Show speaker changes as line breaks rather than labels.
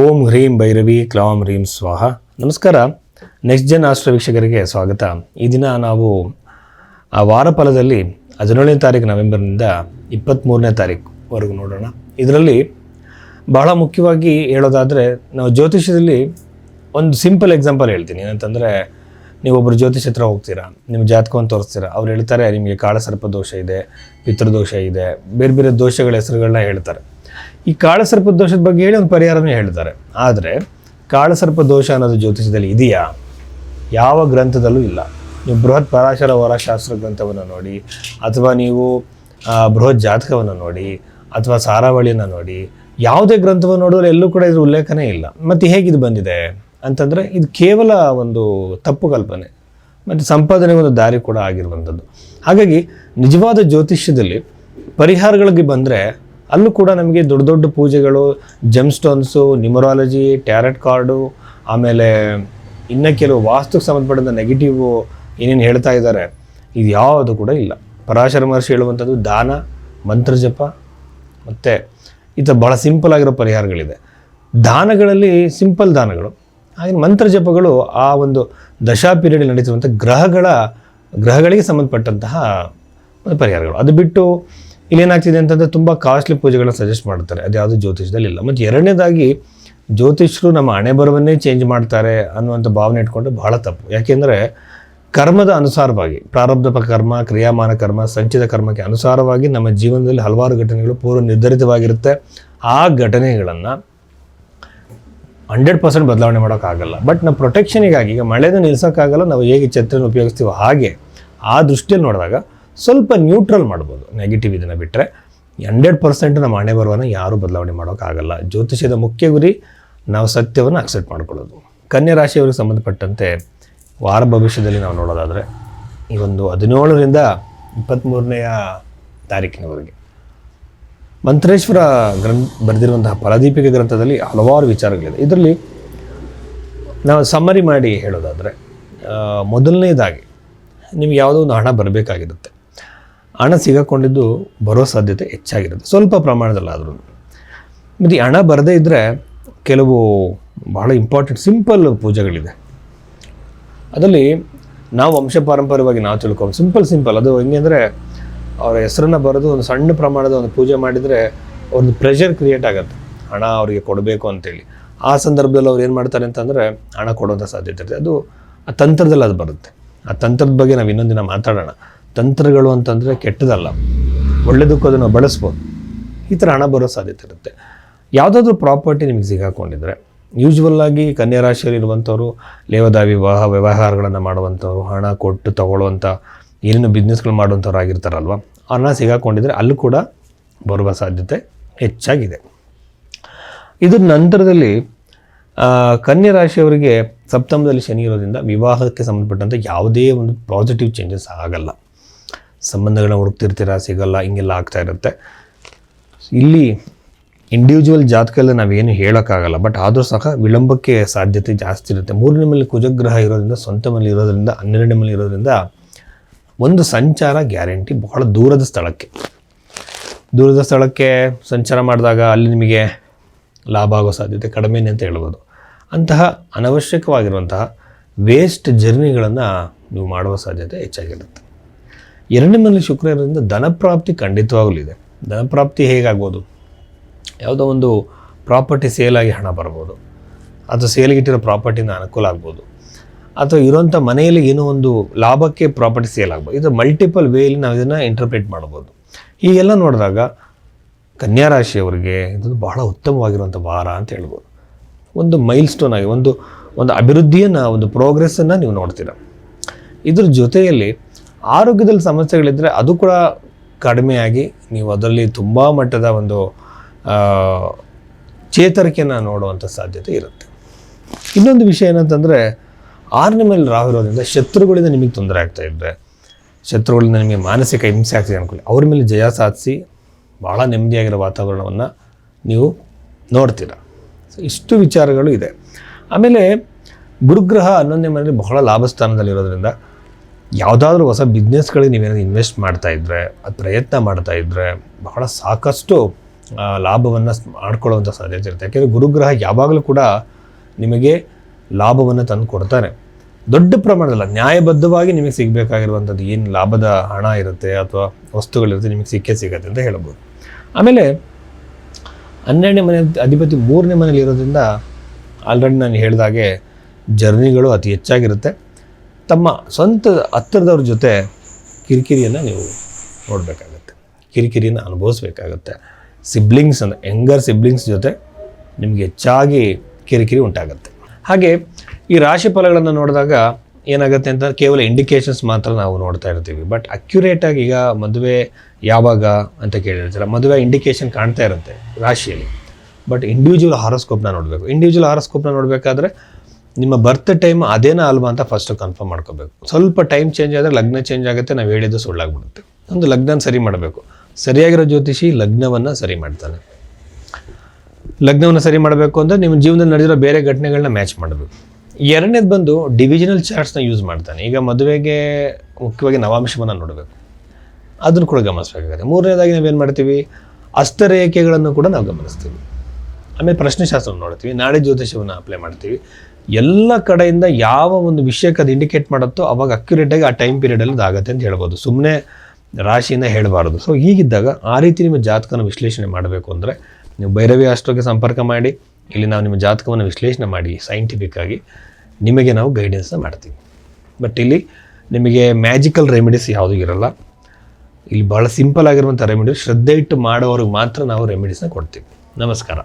ಓಂ ಹ್ರೀಂ ಭೈರವಿ, ಕ್ಲಾಂ ಹ್ರೀಂ ಸ್ವಾಹ. ನಮಸ್ಕಾರ. Next Jan astral ವೀಕ್ಷಕರಿಗೆ ಸ್ವಾಗತ. ಈ ದಿನ ನಾವು ಆ ವಾರ ಫಲದಲ್ಲಿ ಹದಿನೇಳನೇ ತಾರೀಕು ನವೆಂಬರ್ನಿಂದ ಇಪ್ಪತ್ತ್ಮೂರನೇ ತಾರೀಕುವರೆಗೂ ನೋಡೋಣ. ಇದರಲ್ಲಿ ಬಹಳ ಮುಖ್ಯವಾಗಿ ಹೇಳೋದಾದರೆ, ನಾವು ಜ್ಯೋತಿಷ್ಯದಲ್ಲಿ ಒಂದು ಸಿಂಪಲ್ ಎಕ್ಸಾಂಪಲ್ ಹೇಳ್ತೀನಿ. ಏನಂತಂದರೆ ನೀವೊಬ್ಬರು ಜ್ಯೋತಿಷ್ ಹತ್ರ ಹೋಗ್ತೀರಾ, ನಿಮ್ಮ ಜಾತಕವನ್ನು ತೋರಿಸ್ತೀರಾ, ಅವ್ರು ಹೇಳ್ತಾರೆ, ನಿಮಗೆ ಕಾಳಸರ್ಪ ದೋಷ ಇದೆ, ಪಿತೃದೋಷ ಇದೆ ಬೇರೆ ಬೇರೆ ದೋಷಗಳ ಹೆಸರುಗಳನ್ನ ಹೇಳ್ತಾರೆ. ಈ ಕಾಳಸರ್ಪ ದೋಷದ ಬಗ್ಗೆ ಹೇಳಿ ಒಂದು ಪರಿಹಾರನೇ ಹೇಳ್ತಾರೆ. ಆದರೆ, ಕಾಳಸರ್ಪ ದೋಷ ಅನ್ನೋದು ಜ್ಯೋತಿಷದಲ್ಲಿ ಇದೆಯಾ? ಯಾವ ಗ್ರಂಥದಲ್ಲೂ ಇಲ್ಲ. ನೀವು ಬೃಹತ್ ಪರಾಶರ ವರಶಾಸ್ತ್ರ ಗ್ರಂಥವನ್ನು ನೋಡಿ, ಅಥವಾ ನೀವು ಬೃಹತ್ ಜಾತಕವನ್ನು ನೋಡಿ, ಅಥವಾ ಸಾರಾವಳಿಯನ್ನು ನೋಡಿ, ಯಾವುದೇ ಗ್ರಂಥವನ್ನು ನೋಡಿದ್ರೆ ಎಲ್ಲೂ ಕೂಡ ಇದ್ರ ಉಲ್ಲೇಖನೇ ಇಲ್ಲ. ಮತ್ತು ಹೇಗಿದು ಬಂದಿದೆ? ಅಂತಂದರೆ, ಇದು ಕೇವಲ ಒಂದು ತಪ್ಪು ಕಲ್ಪನೆ. ಮತ್ತು ಸಂಪಾದನೆ ಒಂದು ದಾರಿ ಕೂಡ ಆಗಿರುವಂಥದ್ದು. ಹಾಗಾಗಿ, ನಿಜವಾದ ಜ್ಯೋತಿಷ್ಯದಲ್ಲಿ ಪರಿಹಾರಗಳಿಗೆ ಬಂದರೆ ಅಲ್ಲೂ ಕೂಡ ನಮಗೆ ದೊಡ್ಡ ದೊಡ್ಡ ಪೂಜೆಗಳು gem stones numerology tarot card ಆಮೇಲೆ ಇನ್ನು ಕೆಲವು ವಾಸ್ತುಕ್ಕೆ ಸಂಬಂಧಪಟ್ಟಂಥ ನೆಗೆಟಿವ್ ಏನೇನು ಹೇಳ್ತಾ ಇದ್ದಾರೆ, ಇದು ಯಾವುದು ಕೂಡ ಇಲ್ಲ. ಪರಾಶರ ಮಹರ್ಷಿ ಹೇಳುವಂಥದ್ದು ದಾನ ಮಂತ್ರಜಪ ಮತ್ತು ಈ ಥರ ಭಾಳ ಸಿಂಪಲ್ ಆಗಿರೋ ಪರಿಹಾರಗಳಿದೆ. ದಾನಗಳಲ್ಲಿ ಸಿಂಪಲ್ ದಾನಗಳು, ಹಾಗೆ ಮಂತ್ರ ಜಪಗಳು ಆ ಒಂದು ದಶಾ ಪೀರಿಯಡ್ ನಡೀತಿರುವಂಥ ಗ್ರಹಗಳ, ಗ್ರಹಗಳಿಗೆ ಸಂಬಂಧಪಟ್ಟಂತಹ ಪರಿಹಾರಗಳು. ಅದು ಬಿಟ್ಟು ಇಲ್ಲೇನಾಗ್ತಿದೆ ಅಂತಂದರೆ ತುಂಬ ಕಾಸ್ಟ್ಲಿ ಪೂಜೆಗಳನ್ನ ಸಜೆಸ್ಟ್ ಮಾಡ್ತಾರೆ. ಅದು ಯಾವುದು ಜ್ಯೋತಿಷದಲ್ಲಿ ಇಲ್ಲ. ಮತ್ತು ಎರಡನೇದಾಗಿ ಜ್ಯೋತಿಷರು ನಮ್ಮ ಹಣೆ ಬರವನ್ನೇ ಚೇಂಜ್ ಮಾಡ್ತಾರೆ ಅನ್ನುವಂಥ ಭಾವನೆ ಇಟ್ಕೊಂಡು ಬಹಳ ತಪ್ಪು. ಯಾಕೆಂದರೆ ಕರ್ಮದ ಅನುಸಾರವಾಗಿ ಪ್ರಾರಬ್ಧ ಕರ್ಮ, ಕ್ರಿಯಾಮಾನ ಕರ್ಮ, ಸಂಚಿತ ಕರ್ಮಕ್ಕೆ ಅನುಸಾರವಾಗಿ ನಮ್ಮ ಜೀವನದಲ್ಲಿ ಹಲವಾರು ಘಟನೆಗಳು ಪೂರ್ವ ನಿರ್ಧರಿತವಾಗಿರುತ್ತೆ. ಆ ಘಟನೆಗಳನ್ನು ಹಂಡ್ರೆಡ್ ಪರ್ಸೆಂಟ್ ಬದಲಾವಣೆ ಮಾಡೋಕ್ಕಾಗಲ್ಲ. ಬಟ್ ನಮ್ಮ ಪ್ರೊಟೆಕ್ಷನಿಗಾಗಿ ಈಗ ಮಳೆನ ನಿಲ್ಸೋಕ್ಕಾಗಲ್ಲ, ನಾವು ಹೇಗೆ ಛತ್ರನ ಉಪಯೋಗಿಸ್ತೀವೋ ಹಾಗೆ ಆ ದೃಷ್ಟಿಯಲ್ಲಿ ನೋಡಿದಾಗ ಸ್ವಲ್ಪ ನ್ಯೂಟ್ರಲ್ ಮಾಡ್ಬೋದು. ನೆಗೆಟಿವ್ ಇದನ್ನು ಬಿಟ್ಟರೆ ಹಂಡ್ರೆಡ್ ಪರ್ಸೆಂಟ್ ನಮ್ಮ ಹಣೆ ಬರುವನ್ನು ಯಾರೂ ಬದಲಾವಣೆ ಮಾಡೋಕ್ಕಾಗಲ್ಲ ಜ್ಯೋತಿಷ್ಯದ ಮುಖ್ಯ ಗುರಿ ನಾವು ಸತ್ಯವನ್ನು ಅಕ್ಸೆಪ್ಟ್ ಮಾಡ್ಕೊಳ್ಳೋದು. ಕನ್ಯಾ ರಾಶಿಯವರಿಗೆ ಸಂಬಂಧಪಟ್ಟಂತೆ ವಾರ ಭವಿಷ್ಯದಲ್ಲಿ ನಾವು ನೋಡೋದಾದರೆ ಈ ಒಂದು ಹದಿನೇಳರಿಂದ ಇಪ್ಪತ್ತ್ಮೂರನೆಯ ತಾರೀಕಿನವರೆಗೆ ಮಂತ್ರೇಶ್ವರ ಗ್ರಂಥ ಬರೆದಿರುವಂತಹ ಫಲದೀಪಿಕೆ ಗ್ರಂಥದಲ್ಲಿ ಹಲವಾರು ವಿಚಾರಗಳಿದೆ. ಇದರಲ್ಲಿ ನಾವು ಸಮ್ಮರಿ ಮಾಡಿ ಹೇಳೋದಾದರೆ ಮೊದಲನೇದಾಗಿ ನಿಮ್ಗೆ ಯಾವುದೋ ಒಂದು ಹಣ ಬರಬೇಕಾಗಿರುತ್ತೆ. ಹಣ ಸಿಗಕೊಂಡಿದ್ದು ಬರೋ ಸಾಧ್ಯತೆ ಹೆಚ್ಚಾಗಿರುತ್ತೆ. ಸ್ವಲ್ಪ ಪ್ರಮಾಣದಲ್ಲಾದ್ರೂ. ಮತ್ತು ಹಣ ಬರದೇ ಇದ್ದರೆ ಕೆಲವು ಬಹಳ ಇಂಪಾರ್ಟೆಂಟ್ ಸಿಂಪಲ್ ಪೂಜೆಗಳಿದೆ. ಅದರಲ್ಲಿ ನಾವು ವಂಶ ಪಾರಂಪರ್ಯವಾಗಿ ನಾವು ತಿಳ್ಕೊಂಡು ಸಿಂಪಲ್ ಸಿಂಪಲ್ ಅದು ಹೆಂಗೆ ಅಂದರೆ ಅವರ ಹೆಸರನ್ನು ಬರೆದು ಒಂದು ಸಣ್ಣ ಪ್ರಮಾಣದ ಒಂದು ಪೂಜೆ ಮಾಡಿದರೆ ಒಂದು ಪ್ರೆಷರ್ ಕ್ರಿಯೇಟ್ ಆಗುತ್ತೆ. ಹಣ ಅವರಿಗೆ ಕೊಡಬೇಕು ಅಂತೇಳಿ. ಆ ಸಂದರ್ಭದಲ್ಲಿ ಅವ್ರು ಏನು ಮಾಡ್ತಾರೆ ಅಂತಂದರೆ ಹಣ ಕೊಡುವಂಥ ಸಾಧ್ಯತೆ ಇರುತ್ತೆ. ಅದು ಆ ತಂತ್ರದಲ್ಲಿ ಅದು ಬರುತ್ತೆ. ಆ ತಂತ್ರದ ಬಗ್ಗೆ ನಾವು ಇನ್ನೊಂದು ದಿನ ಮಾತಾಡೋಣ. ತಂತ್ರಗಳು ಅಂತಂದರೆ ಕೆಟ್ಟದಲ್ಲ. ಒಳ್ಳೆದಕ್ಕೂ ಅದನ್ನು ಬಳಸ್ಬೋದು. ಈ ಥರ ಹಣ ಬರೋ ಸಾಧ್ಯತೆ ಇರುತ್ತೆ. ಯಾವುದಾದ್ರೂ ಪ್ರಾಪರ್ಟಿ ನಿಮಗೆ ಸಿಗಾಕೊಂಡಿದ್ರೆ ಯೂಶ್ವಲ್ಲಾಗಿ ಕನ್ಯಾ ರಾಶಿಯಲ್ಲಿ ಇರುವಂಥವ್ರು ಲೇವದಾವಿ ವಿವಾಹ, ವ್ಯವಹಾರಗಳನ್ನು ಮಾಡುವಂಥವ್ರು ಹಣ ಕೊಟ್ಟು ತಗೊಳ್ಳುವಂಥ ಏನೇನು ಬಿಸ್ನೆಸ್ಗಳು ಮಾಡುವಂಥವ್ರು ಆಗಿರ್ತಾರಲ್ವ, ಹಣ ಸಿಗಾಕೊಂಡಿದ್ರೆ ಅಲ್ಲೂ ಕೂಡ ಬರುವ ಸಾಧ್ಯತೆ ಹೆಚ್ಚಾಗಿದೆ. ಇದರ ನಂತರದಲ್ಲಿ ಕನ್ಯಾ ರಾಶಿಯವರಿಗೆ ಸಪ್ತಮದಲ್ಲಿ ಶನಿ ಇರೋದ್ರಿಂದ ವಿವಾಹಕ್ಕೆ ಸಂಬಂಧಪಟ್ಟಂಥ ಯಾವುದೇ ಒಂದು ಪಾಸಿಟಿವ್ ಚೇಂಜಸ್ ಆಗಲ್ಲ. ಸಂಬಂಧಗಳನ್ನ ಹುಡುಕ್ತಿರ್ತೀರಾ, ಸಿಗಲ್ಲ, ಹಿಂಗೆಲ್ಲ ಆಗ್ತಾ ಇರುತ್ತೆ. ಇಲ್ಲಿ ಇಂಡಿವಿಜುವಲ್ ಜಾತಕದಲ್ಲಿ ನಾವೇನು ಹೇಳೋಕ್ಕಾಗಲ್ಲ ಬಟ್ ಆದರೂ ಸಹ ವಿಳಂಬಕ್ಕೆ ಸಾಧ್ಯತೆ ಜಾಸ್ತಿ ಇರುತ್ತೆ. ಮೂರನೇ ಮೇಲೆ ಕುಜಗ್ರಹ ಇರೋದ್ರಿಂದ, ಸ್ವಂತ ಮೇಲೆ ಇರೋದ್ರಿಂದ, ಹನ್ನೆರಡನೇ ಮೇಲೆ ಇರೋದ್ರಿಂದ ಒಂದು ಸಂಚಾರ ಗ್ಯಾರಂಟಿ ಬಹಳ ದೂರದ ಸ್ಥಳಕ್ಕೆ. ದೂರದ ಸ್ಥಳಕ್ಕೆ ಸಂಚಾರ ಮಾಡಿದಾಗ ಅಲ್ಲಿ ನಿಮಗೆ ಲಾಭ ಆಗೋ ಸಾಧ್ಯತೆ ಕಡಿಮೆನೆ ಅಂತ ಹೇಳ್ಬೋದು. ಅಂತಹ ಅನವಶ್ಯಕವಾಗಿರುವಂತಹ ವೇಸ್ಟ್ ಜರ್ನಿಗಳನ್ನು ನೀವು ಮಾಡುವ ಸಾಧ್ಯತೆ ಹೆಚ್ಚಾಗಿರುತ್ತೆ. ಎರಡನೇ ಮನೆಯಲ್ಲಿ ಶುಕ್ರ ಇರೋದ್ರಿಂದ ಧನಪ್ರಾಪ್ತಿ ಖಂಡಿತವಾಗಲೂ ಇದೆ ಧನಪ್ರಾಪ್ತಿ ಹೇಗಾಗ್ಬೋದು? ಯಾವುದೋ ಒಂದು ಪ್ರಾಪರ್ಟಿ ಸೇಲಾಗಿ ಹಣ ಬರ್ಬೋದು. ಅಥವಾ ಸೇಲ್ಗಿಟ್ಟಿರೋ ಪ್ರಾಪರ್ಟಿನ ಅನುಕೂಲ ಆಗ್ಬೋದು. ಅಥವಾ ಇರೋಂಥ ಮನೆಯಲ್ಲಿ ಏನೋ ಒಂದು ಲಾಭಕ್ಕೆ ಪ್ರಾಪರ್ಟಿ ಸೇಲ್ ಆಗ್ಬೋದು ಇದು ಮಲ್ಟಿಪಲ್ ವೇಲಿ ನಾವು ಇದನ್ನು ಇಂಟರ್ಪ್ರೇಟ್ ಮಾಡ್ಬೋದು. ಹೀಗೆಲ್ಲ ನೋಡಿದಾಗ ಕನ್ಯಾ ರಾಶಿಯವರಿಗೆ ಇದು ಬಹಳ ಉತ್ತಮವಾಗಿರುವಂಥ ವಾರ ಅಂತ ಹೇಳ್ಬೋದು. ಒಂದು ಮೈಲ್ ಸ್ಟೋನ್ ಆಗಿ, ಒಂದು ಒಂದು ಅಭಿವೃದ್ಧಿಯನ್ನು, ಒಂದು ಪ್ರೋಗ್ರೆಸ್ಸನ್ನು ನೀವು ನೋಡ್ತೀರ. ಇದ್ರ ಜೊತೆಯಲ್ಲಿ ಆರೋಗ್ಯದಲ್ಲಿ ಸಮಸ್ಯೆಗಳಿದ್ದರೆ ಅದು ಕೂಡ ಕಡಿಮೆಯಾಗಿ ನೀವು ಅದರಲ್ಲಿ ತುಂಬ ಮಟ್ಟದ ಒಂದು ಚೇತರಿಕೆಯನ್ನು ನೋಡುವಂಥ ಸಾಧ್ಯತೆ ಇರುತ್ತೆ. ಇನ್ನೊಂದು ವಿಷಯ ಏನಂತಂದರೆ, ಆರನೇ ಮೇಲೆ ರಾಹು ಇರೋದ್ರಿಂದ ಶತ್ರುಗಳಿಂದ ನಿಮಗೆ ತೊಂದರೆ ಆಗ್ತಾ ಇದ್ದರೆ ಶತ್ರುಗಳಿಂದ ನಿಮಗೆ ಮಾನಸಿಕ ಹಿಂಸೆ ಆಗ್ತಿದೆ ಅನ್ಕೊಳ್ಳಿ. ಅವ್ರ ಮೇಲೆ ಜಯ ಸಾಧಿಸಿ ಭಾಳ ನೆಮ್ಮದಿಯಾಗಿರೋ ವಾತಾವರಣವನ್ನು ನೀವು ನೋಡ್ತೀರ. ಸೊ ಇಷ್ಟು ವಿಚಾರಗಳು ಇದೆ. ಆಮೇಲೆ ಗುರುಗ್ರಹ ಹನ್ನೊಂದನೇ ಮನೆಯಲ್ಲಿ ಬಹಳ ಲಾಭ ಸ್ಥಾನದಲ್ಲಿರೋದ್ರಿಂದ ಯಾವುದಾದ್ರೂ ಹೊಸ ಬಿಸ್ನೆಸ್ಗಳಿಗೆ ನೀವೇನಾದ್ರು ಇನ್ವೆಸ್ಟ್ ಮಾಡ್ತಾ ಇದ್ದರೆ ಅದು ಪ್ರಯತ್ನ ಮಾಡ್ತಾ ಇದ್ದರೆ ಬಹಳ ಸಾಕಷ್ಟು ಲಾಭವನ್ನು ಮಾಡ್ಕೊಳ್ಳುವಂಥ ಸಾಧ್ಯತೆ ಇರುತ್ತೆ. ಯಾಕೆಂದರೆ ಗುರುಗ್ರಹ ಯಾವಾಗಲೂ ಕೂಡ ನಿಮಗೆ ಲಾಭವನ್ನು ತಂದು ಕೊಡ್ತಾರೆ. ದೊಡ್ಡ ಪ್ರಮಾಣದಲ್ಲ, ನ್ಯಾಯಬದ್ಧವಾಗಿ ನಿಮಗೆ ಸಿಗಬೇಕಾಗಿರುವಂಥದ್ದು ಏನು ಲಾಭದ ಹಣ ಇರುತ್ತೆ ಅಥವಾ ವಸ್ತುಗಳಿರುತ್ತೆ ನಿಮಗೆ ಸಿಕ್ಕೇ ಸಿಗುತ್ತೆ ಅಂತ ಹೇಳ್ಬೋದು. ಆಮೇಲೆ ಹನ್ನೆರಡನೇ ಮನೆ, ಅಧಿಪತಿ ಮೂರನೇ ಮನೇಲಿ ಇರೋದ್ರಿಂದ ಆಲ್ರೆಡಿ ನಾನು ಹೇಳಿದಾಗೆ ಜರ್ನಿಗಳು ಅತಿ ಹೆಚ್ಚಾಗಿರುತ್ತೆ. ತಮ್ಮ ಸ್ವಂತ ಹತ್ತಿರದವ್ರ ಜೊತೆ ಕಿರಿಕಿರಿಯನ್ನು ನೀವು ನೋಡಬೇಕಾಗತ್ತೆ. ಕಿರಿಕಿರಿಯನ್ನು ಅನುಭವಿಸ್ಬೇಕಾಗತ್ತೆ. ಸಿಬ್ಲಿಂಗ್ಸ್ ಅಂದರೆ ಯಂಗರ್ ಸಿಬ್ಲಿಂಗ್ಸ್ ಜೊತೆ ನಿಮಗೆ ಹೆಚ್ಚಾಗಿ ಕಿರಿಕಿರಿ ಉಂಟಾಗುತ್ತೆ. ಹಾಗೆ ಈ ರಾಶಿ ಫಲಗಳನ್ನು ನೋಡಿದಾಗ ಏನಾಗುತ್ತೆ ಅಂತ ಕೇವಲ ಇಂಡಿಕೇಶನ್ಸ್ ಮಾತ್ರ ನಾವು ನೋಡ್ತಾ ಇರ್ತೀವಿ. ಬಟ್ ಅಕ್ಯುರೇಟಾಗಿ ಈಗ ಮದುವೆ ಯಾವಾಗ ಅಂತ ಕೇಳಿರ್ತೀರ? ಮದುವೆ ಇಂಡಿಕೇಶನ್ ಕಾಣ್ತಾ ಇರುತ್ತೆ ರಾಶಿಯಲ್ಲಿ. ಬಟ್ ಇಂಡಿವಿಜುವಲ್ ಹಾರೋಸ್ಕೋಪ್ನ ನೋಡಬೇಕು. ಇಂಡಿವಿಜುವಲ್ ಹಾರೋಸ್ಕೋಪ್ನ ನೋಡಬೇಕಾದ್ರೆ ನಿಮ್ಮ ಬರ್ತ್ ಟೈಮ್ ಅದೇನೋ ಅಲ್ವಾ ಅಂತ ಫಸ್ಟ್ ಕನ್ಫರ್ಮ್ ಮಾಡ್ಕೋಬೇಕು. ಸ್ವಲ್ಪ ಟೈಮ್ ಚೇಂಜ್ ಆದರೆ ಲಗ್ನ ಚೇಂಜ್ ಆಗುತ್ತೆ, ನಾವು ಹೇಳಿದ್ದು ಸುಳ್ಳಾಗ್ಬಿಡುತ್ತೆ. ಒಂದು ಲಗ್ನ ಸರಿ ಮಾಡಬೇಕು. ಸರಿಯಾಗಿರೋ ಜ್ಯೋತಿಷಿ ಲಗ್ನವನ್ನು ಸರಿ ಮಾಡ್ತಾನೆ. ಲಗ್ನವನ್ನು ಸರಿ ಮಾಡಬೇಕು ಅಂದರೆ ನಿಮ್ಮ ಜೀವನದಲ್ಲಿ ನಡೆದಿರೋ ಬೇರೆ ಘಟನೆಗಳನ್ನ ಮ್ಯಾಚ್ ಮಾಡಬೇಕು. ಎರಡನೇದು ಬಂದು ಡಿವಿಷನಲ್ ಚಾರ್ಟ್ಸ್ನ ಯೂಸ್ ಮಾಡ್ತಾನೆ. ಈಗ ಮದುವೆಗೆ ಮುಖ್ಯವಾಗಿ ನವಾಂಶವನ್ನು ನೋಡಬೇಕು. ಅದನ್ನು ಕೂಡ ಗಮನಿಸಬೇಕಾಗುತ್ತೆ. ಮೂರನೇದಾಗಿ ನಾವೇನು ಮಾಡ್ತೀವಿ? ಅಸ್ತರೇಖೆಗಳನ್ನು ಕೂಡ ನಾವು ಗಮನಿಸ್ತೀವಿ. ಆಮೇಲೆ ಪ್ರಶ್ನೆಶಾಸ್ತ್ರವನ್ನು ನೋಡ್ತೀವಿ. ನಾಡಿ ಜ್ಯೋತಿಷವನ್ನು ಅಪ್ಲೈ ಮಾಡ್ತೀವಿ. ಎಲ್ಲ ಕಡೆಯಿಂದ ಯಾವ ಒಂದು ವಿಷಯಕ್ಕೆ ಅದು ಇಂಡಿಕೇಟ್ ಮಾಡುತ್ತೋ ಅವಾಗ ಅಕ್ಯುರೇಟಾಗಿ ಆ ಟೈಮ್ ಪೀರಿಯಡಲ್ಲಿ ಆಗುತ್ತೆ ಅಂತ ಹೇಳ್ಬೋದು. ಸುಮ್ಮನೆ ರಾಶಿಯಿಂದ ಹೇಳಬಾರ್ದು. ಸೊ ಹೀಗಿದ್ದಾಗ ಆ ರೀತಿ ನಿಮ್ಮ ಜಾತಕನ ವಿಶ್ಲೇಷಣೆ ಮಾಡಬೇಕು ಅಂದರೆ ನೀವು ಭೈರವಿ ಅಷ್ಟೋಗೆ ಸಂಪರ್ಕ ಮಾಡಿ, ಇಲ್ಲಿ ನಾವು ನಿಮ್ಮ ಜಾತಕವನ್ನು ವಿಶ್ಲೇಷಣೆ ಮಾಡಿ ಸೈಂಟಿಫಿಕ್ ಆಗಿ ನಿಮಗೆ ನಾವು ಗೈಡೆನ್ಸ್ನ ಮಾಡ್ತೀವಿ. ಬಟ್ ಇಲ್ಲಿ ನಿಮಗೆ ಮ್ಯಾಜಿಕಲ್ ರೆಮಿಡೀಸ್ ಯಾವುದೂ ಇರಲ್ಲ. ಇಲ್ಲಿ ಭಾಳ ಸಿಂಪಲ್ ಆಗಿರುವಂಥ ರೆಮಿಡೀಸ್ ಶ್ರದ್ಧೆ ಇಟ್ಟು ಮಾಡೋರಿಗೆ ಮಾತ್ರ ನಾವು ರೆಮಿಡೀಸ್ನ ಕೊಡ್ತೀವಿ. ನಮಸ್ಕಾರ.